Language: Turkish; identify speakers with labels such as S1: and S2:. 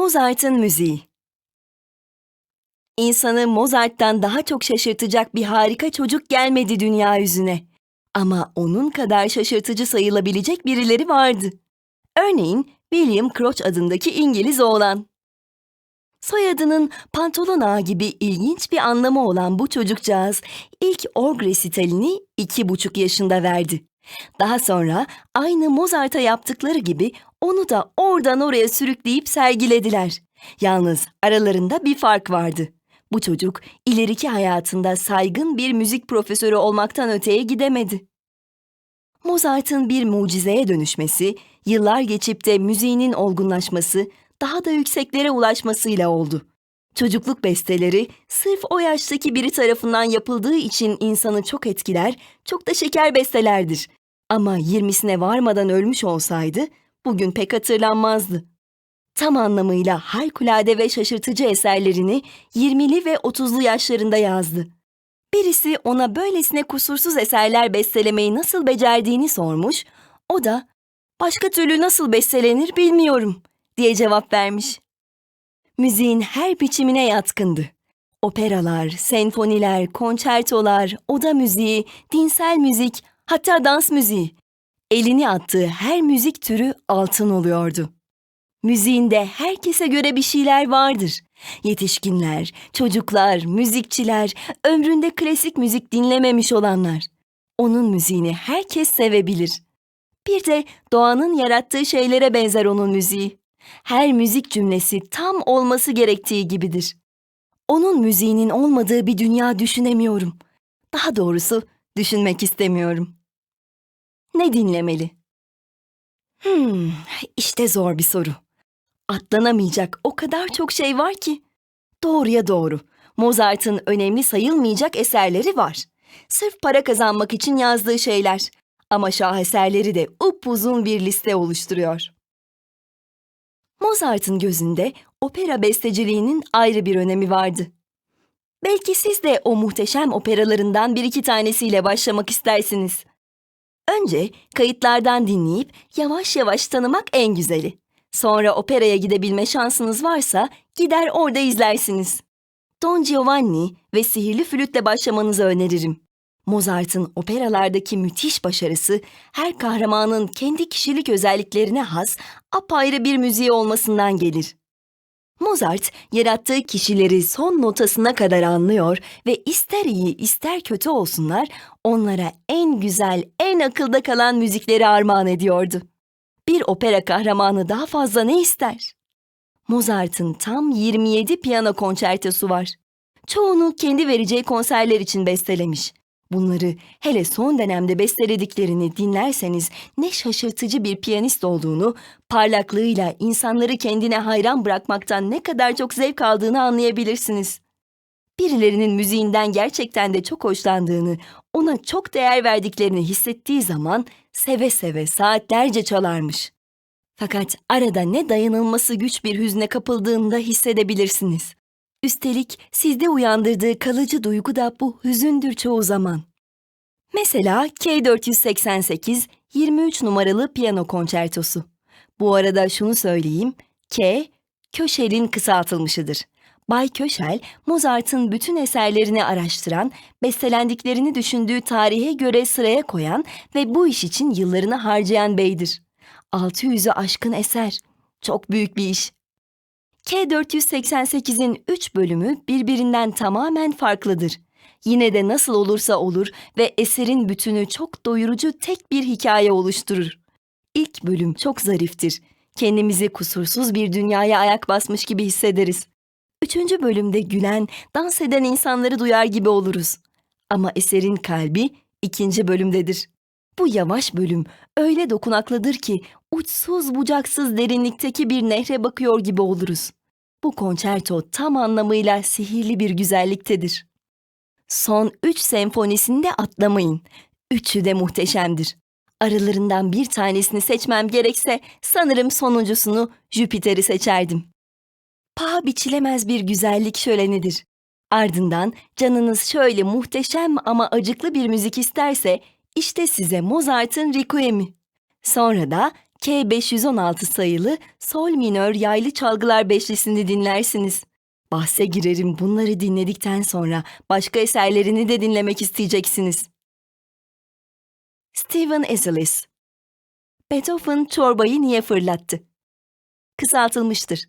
S1: Mozart'ın müziği İnsanı Mozart'tan daha çok şaşırtacak bir harika çocuk gelmedi dünya yüzüne. Ama onun kadar şaşırtıcı sayılabilecek birileri vardı. Örneğin William Crouch adındaki İngiliz oğlan. Soyadının pantolon ağı gibi ilginç bir anlamı olan bu çocukcağız ilk org resitalini iki buçuk yaşında verdi. Daha sonra aynı Mozart'a yaptıkları gibi onu da oradan oraya sürükleyip sergilediler. Yalnız aralarında bir fark vardı. Bu çocuk ileriki hayatında saygın bir müzik profesörü olmaktan öteye gidemedi. Mozart'ın bir mucizeye dönüşmesi, yıllar geçip de müziğinin olgunlaşması, daha da yükseklere ulaşmasıyla oldu. Çocukluk besteleri sırf o yaştaki biri tarafından yapıldığı için insanı çok etkiler, çok da şeker bestelerdir. Ama 20'sine varmadan ölmüş olsaydı bugün pek hatırlanmazdı. Tam anlamıyla harikulade ve şaşırtıcı eserlerini 20'li ve 30'lu yaşlarında yazdı. Birisi ona böylesine kusursuz eserler bestelemeyi nasıl becerdiğini sormuş, o da "Başka türlü nasıl bestelenir bilmiyorum." diye cevap vermiş. Müziğin her biçimine yatkındı. Operalar, senfoniler, konçertolar, oda müziği, dinsel müzik, hatta dans müziği. Elini attığı her müzik türü altın oluyordu. Müziğinde herkese göre bir şeyler vardır. Yetişkinler, çocuklar, müzikçiler, ömründe klasik müzik dinlememiş olanlar. Onun müziğini herkes sevebilir. Bir de doğanın yarattığı şeylere benzer onun müziği. Her müzik cümlesi tam olması gerektiği gibidir. Onun müziğinin olmadığı bir dünya düşünemiyorum. Daha doğrusu düşünmek istemiyorum. Ne dinlemeli? Hmm, işte zor bir soru. Atlanamayacak o kadar çok şey var ki. Doğruya doğru. Mozart'ın önemli sayılmayacak eserleri var. Sırf para kazanmak için yazdığı şeyler. Ama şaheserleri de upuzun bir liste oluşturuyor. Mozart'ın gözünde opera besteciliğinin ayrı bir önemi vardı. Belki siz de o muhteşem operalarından bir iki tanesiyle başlamak istersiniz. Önce kayıtlardan dinleyip yavaş yavaş tanımak en güzeli. Sonra operaya gidebilme şansınız varsa gider orada izlersiniz. Don Giovanni ve Sihirli Flüt'le başlamanızı öneririm. Mozart'ın operalardaki müthiş başarısı her kahramanın kendi kişilik özelliklerine has apayrı bir müziği olmasından gelir. Mozart yarattığı kişileri son notasına kadar anlıyor ve ister iyi ister kötü olsunlar onlara en güzel, en akılda kalan müzikleri armağan ediyordu. Bir opera kahramanı daha fazla ne ister? Mozart'ın tam 27 piyano konçertosu var. Çoğunu kendi vereceği konserler için bestelemiş. Bunları hele son dönemde bestelediklerini dinlerseniz ne şaşırtıcı bir piyanist olduğunu, parlaklığıyla insanları kendine hayran bırakmaktan ne kadar çok zevk aldığını anlayabilirsiniz. Birilerinin müziğinden gerçekten de çok hoşlandığını, ona çok değer verdiklerini hissettiği zaman seve seve saatlerce çalarmış. Fakat arada ne dayanılması güç bir hüzne kapıldığında hissedebilirsiniz. Üstelik sizde uyandırdığı kalıcı duygu da bu hüzündür çoğu zaman. Mesela K488 23 numaralı piyano konçertosu. Bu arada şunu söyleyeyim, K, Köşel'in kısaltılmışıdır. Bay Köşel, Mozart'ın bütün eserlerini araştıran, bestelendiklerini düşündüğü tarihe göre sıraya koyan ve bu iş için yıllarını harcayan beydir. 600'ü aşkın eser. Çok büyük bir iş. K488'in 3 bölümü birbirinden tamamen farklıdır. Yine de nasıl olursa olur ve eserin bütünü çok doyurucu tek bir hikaye oluşturur. İlk bölüm çok zariftir. Kendimizi kusursuz bir dünyaya ayak basmış gibi hissederiz. Üçüncü bölümde gülen, dans eden insanları duyar gibi oluruz. Ama eserin kalbi ikinci bölümdedir. Bu yavaş bölüm öyle dokunaklıdır ki uçsuz bucaksız derinlikteki bir nehre bakıyor gibi oluruz. Bu konçerto tam anlamıyla sihirli bir güzelliktedir. Son üç senfonisini atlamayın. Üçü de muhteşemdir. Aralarından bir tanesini seçmem gerekse sanırım sonuncusunu Jüpiter'i seçerdim. Paha biçilemez bir güzellik şölenidir. Ardından canınız şöyle muhteşem ama acıklı bir müzik isterse işte size Mozart'ın Requiem'i. Sonra da K516 sayılı sol minör yaylı çalgılar beşlisini dinlersiniz. Bahse girerim bunları dinledikten sonra başka eserlerini de dinlemek isteyeceksiniz. Stephen Ezelis Beethoven çorbayı niye fırlattı? Kısaltılmıştır.